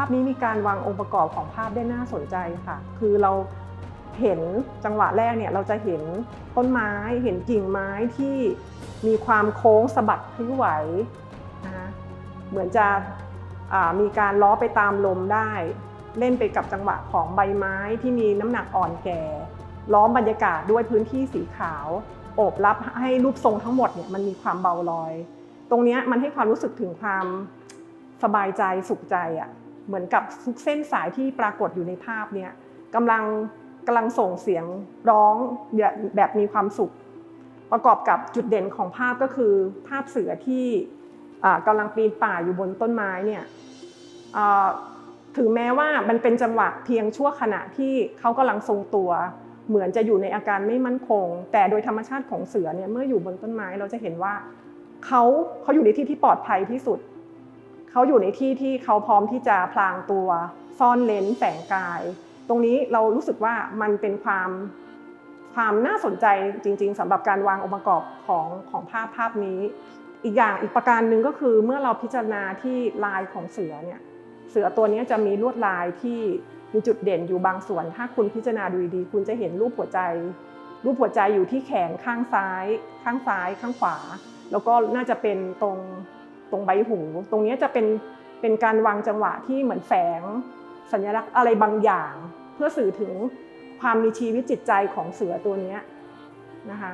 าพนี้มีการวางองค์ประกอบของภาพได้น่าสนใจค่ะ คือเราเห็นจังหวะแรกเนี่ยเราจะเห็นต้นไม้เห็นกิ่งไม้ที่มีความโค้งสะบัดพลิ้วไหวนะคะเหมือนจะมีการล้อไปตามลมได้ เล่นไปกับจังหวะของใบไม้ที่มีน้ำหนักอ่อนแก่ ล้อมบรรยากาศด้วยพื้นที่สีขาวโอบรับให้รูปทรงทั้งหมดเนี่ยมันมีความเบาลอย ตรงนี้มันให้ความรู้สึกถึงความสบายใจสุขใจอะ่ะ เหมือนกับทุกเส้นสายที่ปรากฏอยู่ในภาพเนี่ยกำลังกำลังส่งเสียงร้องแบบมีความสุข ประกอบกับจุดเด่นของภาพก็คือ ภาพเสือที่กำลังปีนป่ายอยู่บนต้นไม้เนี่ยถึงแม้ว่ามันเป็นจังหวะเพียงชั่วขณะที่เขากำลังทรงตัว เหมือนจะอยู่ในอาการไม่มั่นคง แต่โดยธรรมชาติของเสือเนี่ยเมื่ออยู่บนต้นไม้เราจะเห็นว่าเขาเขาอยู่ในที่ที่ปลอดภัยที่สุด เขาอยู่ในที่ที่เขาพร้อมที่จะพลางตัวซ่อนเลนแฝงกาย ตรงนี้เรารู้สึกว่ามันเป็นความความน่าสนใจจริง ๆสำหรับการวางองค์ประกอบของของภาพภาพนี้ อีกอย่างอีกประการหนึ่งก็คือเมื่อเราพิจารณาที่ลายของเสือเนี่ยเสือตัวนี้จะมีลวดลายที่มีจุดเด่นอยู่บางส่วน ถ้าคุณพิจารณาดูดีคุณจะเห็นรูปหัวใจ รูปหัวใจอยู่ที่แขนข้างซ้าย ข้างซ้าย ข้างขวา แล้วก็น่าจะเป็นตรง ตรงใบหู ตรงนี้จะเป็นเป็นการวางจังหวะที่เหมือนแฝง สัญลักษณ์อะไรบางอย่าง เพื่อสื่อถึงความมีชีวิตจิตใจของเสือตัวนี้นะคะ